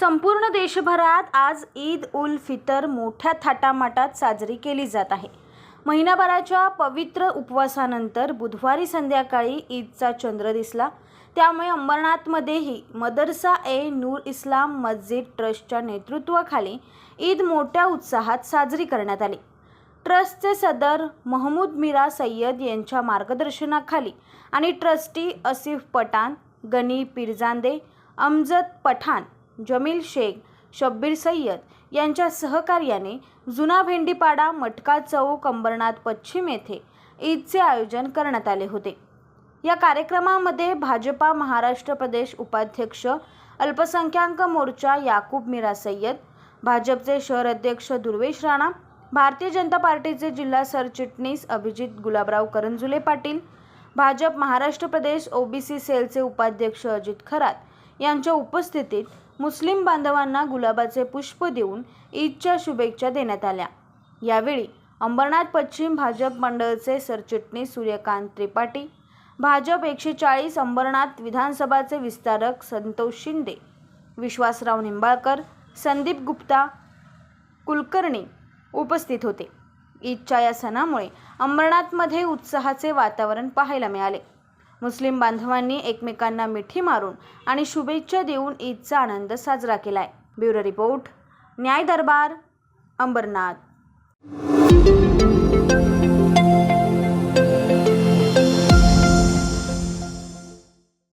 संपूर्ण देशभरात आज ईद उल फितर मोठ्या थाटामाटात साजरी केली जात आहे. महिनाभराच्या पवित्र उपवासानंतर बुधवारी संध्याकाळी ईदचा चंद्र दिसला. त्यामुळे अंबरनाथमध्येही मदरसा ए नूर इस्लाम मस्जिद ट्रस्टच्या नेतृत्वाखाली ईद मोठ्या उत्साहात साजरी करण्यात आली. ट्रस्टचे सदर महमूद मीरा सय्यद यांच्या मार्गदर्शनाखाली आणि ट्रस्टी असिफ पठाण गनी पिरजांदे अमजद पठाण जमील शेख शब्बीर सय्यद यांच्या सहकार्याने जुना भेंडीपाडा मटका चौक अंबरनाथ पश्चिम येथे ईदचे आयोजन करण्यात आले होते. या कार्यक्रमामध्ये भाजपा महाराष्ट्र प्रदेश उपाध्यक्ष अल्पसंख्याक मोर्चा याकूब मीरा सय्यद भाजपचे शहर अध्यक्ष दुर्वेश राणा भारतीय जनता पार्टीचे जिल्हा सरचिटणीस अभिजित गुलाबराव करंजुले पाटील भाजप महाराष्ट्र प्रदेश ओबीसी सेलचे उपाध्यक्ष अजित खरात यांच्या उपस्थितीत मुस्लिम बांधवांना गुलाबाचे पुष्प देऊन ईदच्या शुभेच्छा देण्यात आल्या. यावेळी अंबरनाथ पश्चिम भाजप मंडळचे सरचिटणीस सूर्यकांत त्रिपाठी भाजप एकशे चाळीस अंबरनाथ विधानसभाचे विस्तारक संतोष शिंदे विश्वासराव निंबाळकर संदीप गुप्ता कुलकर्णी उपस्थित होते. ईदच्या या सणामुळे अंबरनाथमध्ये उत्साहाचे वातावरण पाहायला मिळाले. मुस्लिम बांधवांनी एकमेकांना मिठी मारून आणि शुभेच्छा देऊन ईदचा आनंद साजरा केलाय. ब्युरो रिपोर्ट न्याय दरबार अंबरनाथ.